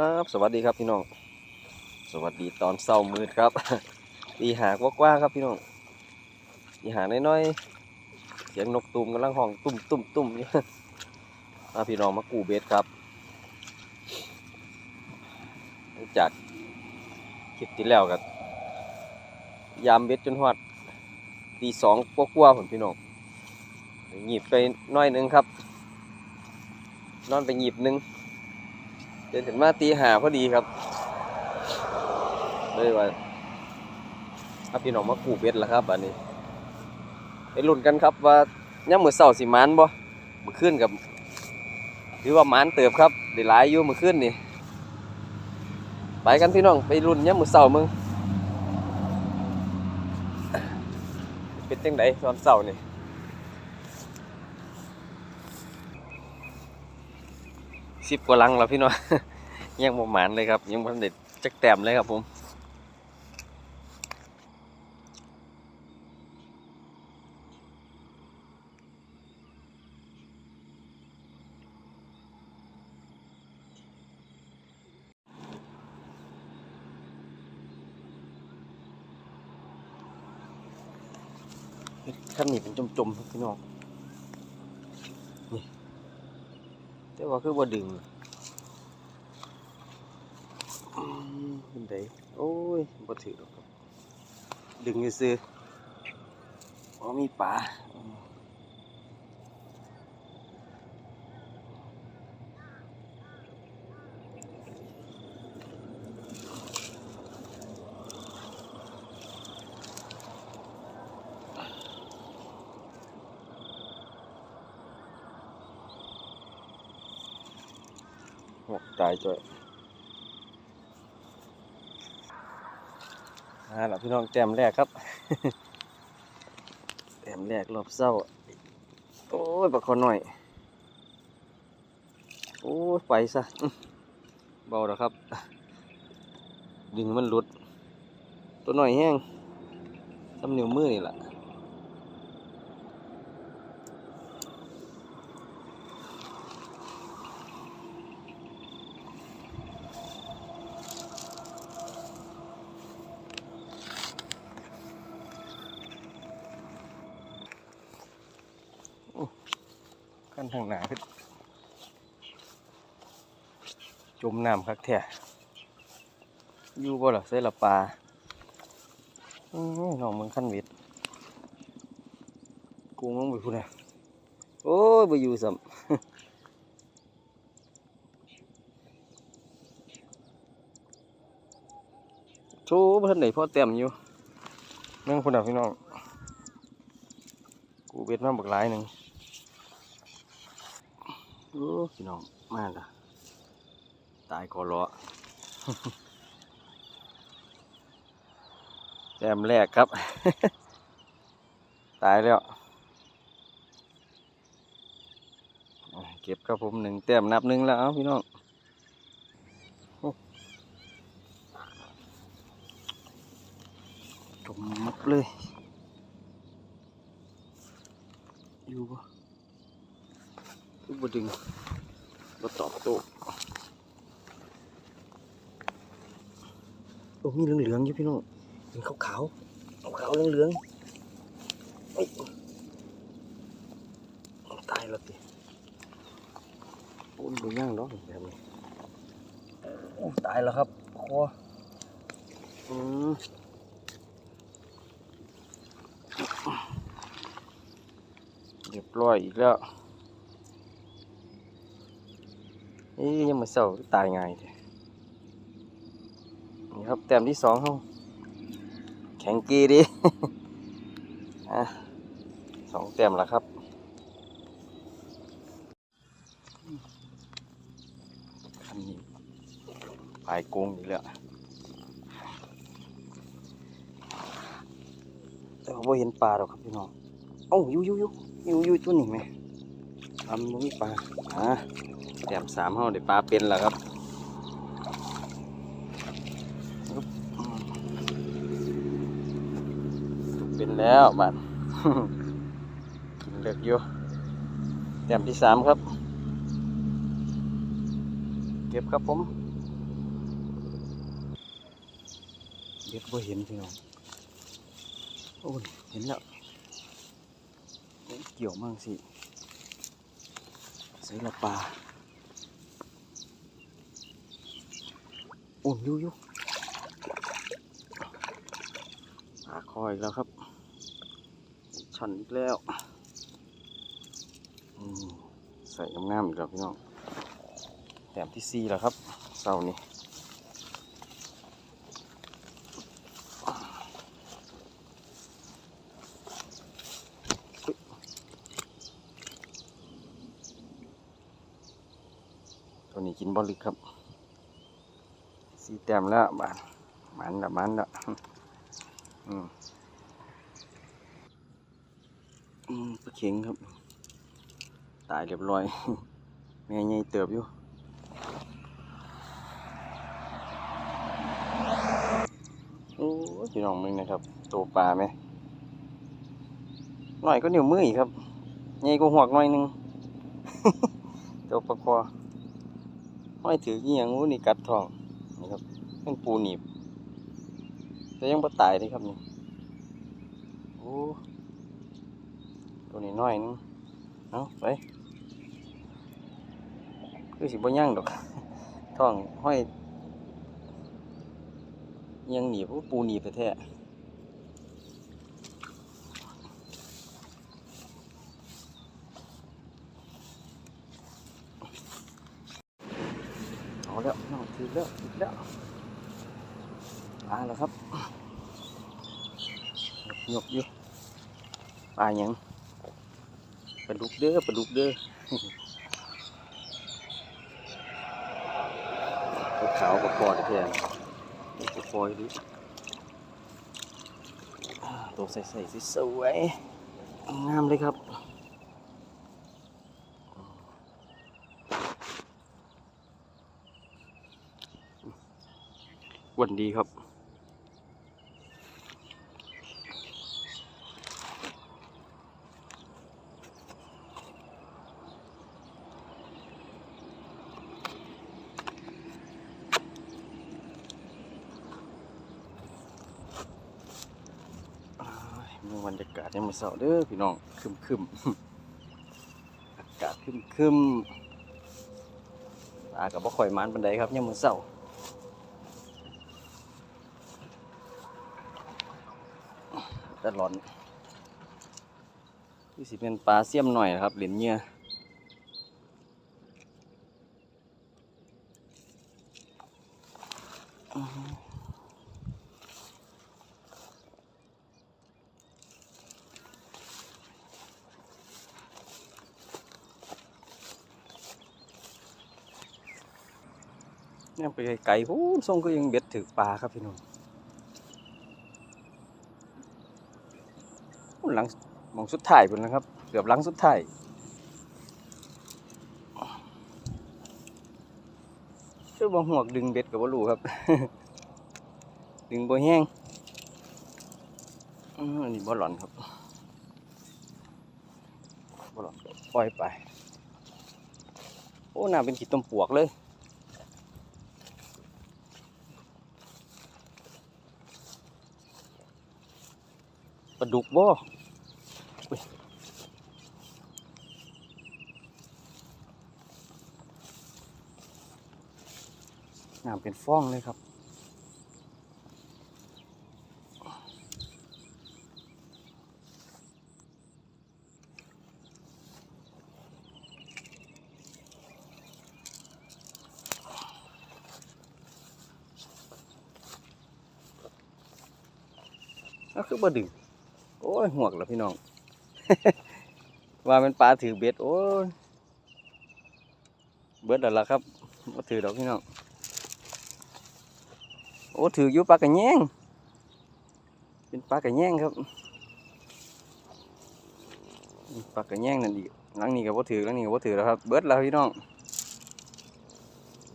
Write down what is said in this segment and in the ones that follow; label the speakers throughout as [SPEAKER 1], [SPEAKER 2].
[SPEAKER 1] ครับสวัสดีครับพี่น้อง สวัสดีตอนเช้ามืดครับตีหากว่าๆครับพี่น้องตีหาน้อยๆเสียงนกตูมกำลังห้องตุ้มตุ้มตุ้มนี่มาพี่น้องมากูเบสครับจากคลิปที่แล้วกับยามเบสจนฮอดตีสองกว่าๆผมพี่น้องหยิบไปน้อยนึงครับ นอนไปหยิบนึง เดินถึงมาตีหาพอดีครับเลยว่าถ้าพี่น้องมากูเบ็ดแล้วครับอันนี้ไปลุ้นกันครับว่าย่ำมือเสาสิหมานบ่มือขึ้นกับหรือว่ามานเติบครับได้หลายอยู่มือขึ้นนี่ไปกันพี่น้องไปลุ้นย่ำมือเสามึงเป็นจังไดตอนเสานี่ สิบกว่าลังแล้วพี่น้องยังบ่หมานเลยครับ ยังบ่ทันได้จักแต้มเลยครับผมขั้นนี้เป็นจมๆพี่น้อง แต่ว่าคือบ่ดึงเป็นไดโอ้ยบ่ถือหรอกดึงซื้อๆอ๋อมีปลา ตายจ้อยอ่าล้วพี่น้องแต้มแรกครับแต้มแรกรอบเศร้า โอ้ยบักคอหน่อย โอ้ยไปซะ เบาแล้วครับ ดึงมันหลุด ตัวหน่อยแห้งทำหนิ้วมือนี่แหละ ขั้นทางหนาขึ้นจมน้ำคักแท้อยู่บ่ล่ะใส่ละปลาอื้อน้องมึงขั้นวิดกูมึงไปพูดนะโอ้ยไปอยู่ซ้ำโชว์เพิ่นไหนพ่อเต็มอยู่เรื่องคนดียวพี่น้อง กูเบ็ดมาบักหลายหนึ่ง พี่น้องมาละตายคอล้อแต้มแรกครับ ตายแล้ว เก็บครับผมหนึ่งแต้มนับหนึ่งแล้วพี่น้องโอ้จมมัดเลย อยู่ปะ ทุบดึงบ่ตอบโต้โอ้มีเหลืองๆอยู่พี่น้องเป็นขาวขาวขาวขาวๆเหลืองๆเอ้ยตายแล้วติโอ้ยดูย่างเนาะแบบนี้โอ้ตายแล้วครับคออืมเรียบร้อยอีกแล้ว นี่ยังมาเศร้าตายง่ายเลยนี่ครับแต้มที่สองเขาแข็งกีดีอะสองแต้มแล้วครับคันนี้ปลายโกงอีกแล้วแต่ว่าบ่เห็นปลาหรอกครับพี่น้องเอ้าอยู่อยู่อยู่อยู่อยู่ตัวนี้ไหมทำมันมีปลาอะ แต้มสามเฮาได้ปลาเป็นแล้วครับเป็นแล้วบ้านกินเลือกอยู่แต้มที่สามครับ เก็บครับผมเก็บก็เห็นพี่น้องโอ้เห็นแล้วเกี่ยวมั่งสิใส่ละปลา อ้ยอยู่อยู่ปลาคอยอีกแล้วครับช่อนอีกแล้วใส่งามๆอีกแล้วพี่น้องแต้มที่สี่แล้วครับเสานี้ตัวนี้กินบอลึกครับ สีแต้มแล้วบานมันละมันละอืมอืมปลาเข็งครับ ตายเรียบร้อยแม่ใหญ่เติบอยู่โอ้ยพี่น้องมึงนะครับ ตัวปลาไหมหน่อยก็เหนียวมืออีกครับใหญ่ก็หวกหน่อยหนึงตัวปลาคอห้อยถือกี่ยังงูนี่กัดทอง นี่ครับเป็นปูหนีบ แต่ยังบ่ตายเลยครับนี่โอ้ตัวนี้น้อยนึงเอาไปคือสิบ่ย่างดอกท้องห้อยยังหนีบปูหนีบแท้ๆเอาแล้วน้องถือ แล้วถือแล้วมาแล้วครับหยกอยู่ปลาหยังปลาดุกเด้อปลาดุกเด้อตัวขาวกับปอดแทนตัวฟอยดิตัวใสๆสวยงามเลยครับ วันดีครับอ้ายมีบรรยากาศยังมาเศร้าเด้อพี่น้องคึมคึมอากาศคึมคึมๆตากับบ่ข่อยมันปันใดครับยังมือเศร้า ต่ร้อนคือสิเป็นปลาเสี้ยมหน่อยครับเหรียญเงื่อเนี่ยไปไกลๆพูนส่งก็ยังเบ็ดถือปลาครับพี่น้องพู้น หลังมองสุดท้ายพุ่นนะครับ เกือบหลังสุดท้ายคือบ่หวกดึงเบ็ดกับบ่รูครับ ดึงบ่แห้งอันนี้บ่หลอนครับบ่หลอนปล่อยไป โอ้น่าเป็นขีดต้มปวกเลยปลาดุกบ่ น้ำเป็นฟองเลยครับก็คือบ่ดึง โอ้ยหวกแล้วพี่น้อง ว่าเป็นปลาถือเบ็ด โอ้ย เบิดแล้วล่ะครับมาถือดอกพี่น้อง อ้ถืออยู่ปลากระแยงเป็นปลากระแยงครับปลากระแยงนั่นอีกหลังนี้ก็บ่ถือหลังนี้ก็บ่ถือแล้วครับ เบิดแล้วพี่น้อง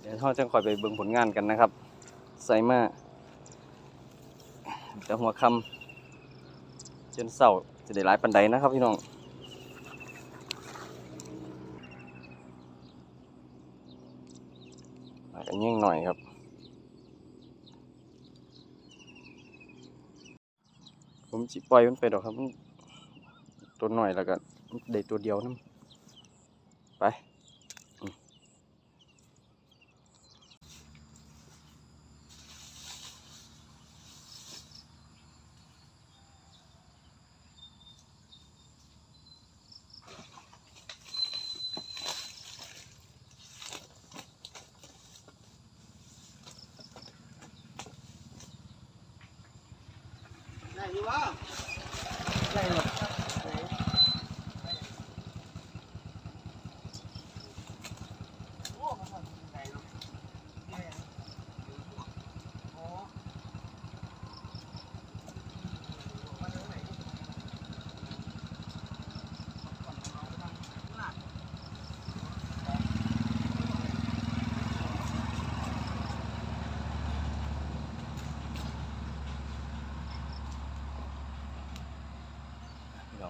[SPEAKER 1] เดี๋ยวเราจะคอยไปเบิ่งผลงานกันนะครับ ใส่มาแต่หัวคำจนเศร้าจะได้หลายปันใดนะครับพี่น้องมากันยิ่งหน่อยครับ ผมจิปล่อยมันไปดอกครับ มันตัวหน่อยแล้วก็ได้ตัวเดียวนํไป พี่น้อง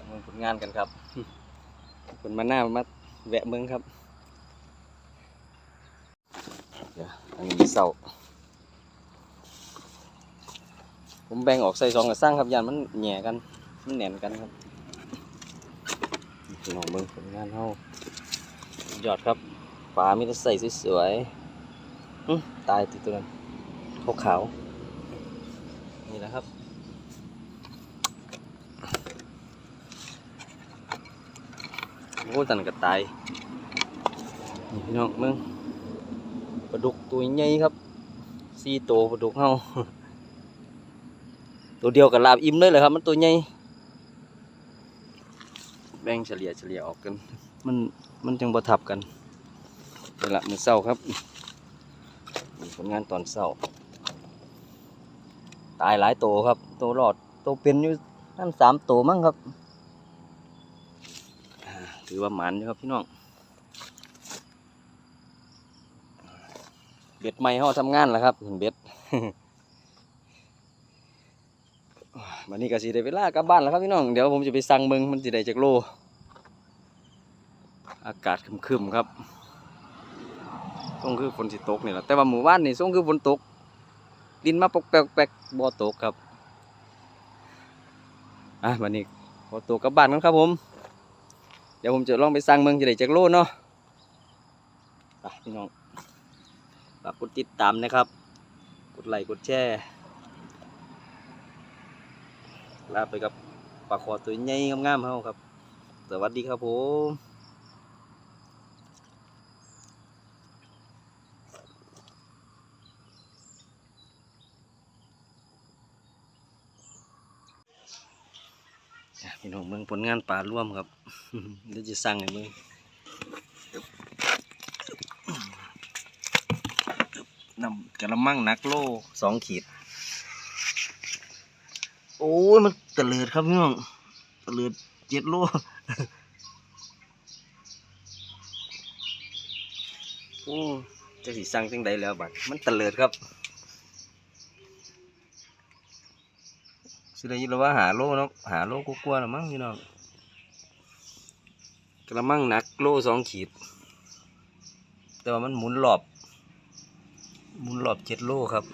[SPEAKER 1] เมืองผลงานกันครับคนมาหน้ามาแวะเมืองครับเดี๋ยวอันนี้เสาผมแบ่งออกใส่ซองกับสร้างครับยานมันแหน่กัน มันแหน่นกันครับพี่น้องเมืองผลงานเฮายอดครับฝามีแต่ใส่สวยๆอื้อตายติดตัวนั้นขาวๆนี่แหละครับ โอ้ตันก็ตายนี่พี่น้องมึงปลาดุกตัวใหญ่ครับสี่ตัวปลาดุกเฮาตัวเดียวกับลาบอิ่มเลยเลยครับ มันตัวใหญ่แบ่งเฉลี่ยเฉลี่ยออกกัน มันมันจังบ่ทับกันนี่ละมือเศร้าครับผลงานตอนเศร้า ตายหลายตัวครับ ตัวรอดตัวเป็นอยู่นั่นสามตัวมั้งครับ ถือว่าหมันอยู่ครับพี่น้องเบ็ดใหม่เขาทำงานแล้วครับเห็นเบ็ดวันนี้ก็สิได้เวลากลับบ้านแล้วครับพี่น้อง เดี๋ยวผมจะไปสั่งเมืองมันสิได้จากโล อากาศคึมๆครับส่งคือฝนสิตกนี่แหละแต่ว่าหมู่บ้านนี่ส่งคือฝนตก ดินมาปกแปกแปกบ่ตกครับ อะวันนี้ขอตัวกลับบ้านกันครับผม เดี๋ยวผมจะลองไปสั่งเมืองจะได้จากโลเนาะไปพี่น้องฝากกดติดตามนะครับ กดไลค์กดแชร์ลาไปกับปลาคอตัวใหญ่งามๆเฮาครับ สวัสดีครับผม พี่น้องเมืองผลงานป่าร่วมครับเดี๋ยวจะสั่งให้มึงนำกระมังนักโลสองขีด โอ้ยมันตะเลิดครับพี่น้องตะเลิดเจ็ดโลโอ้จะสิสั่งจังใดแล้วบัดมันตะเลิดครับ สิได้ยินแล้วว่าหาโลเนาะหาโลกกลัวๆหรือมั้งพี่น้องกระมังหนักโลสองขีด แต่ว่ามันหมุนรอบ หมุนรอบเจ็ดโลครับ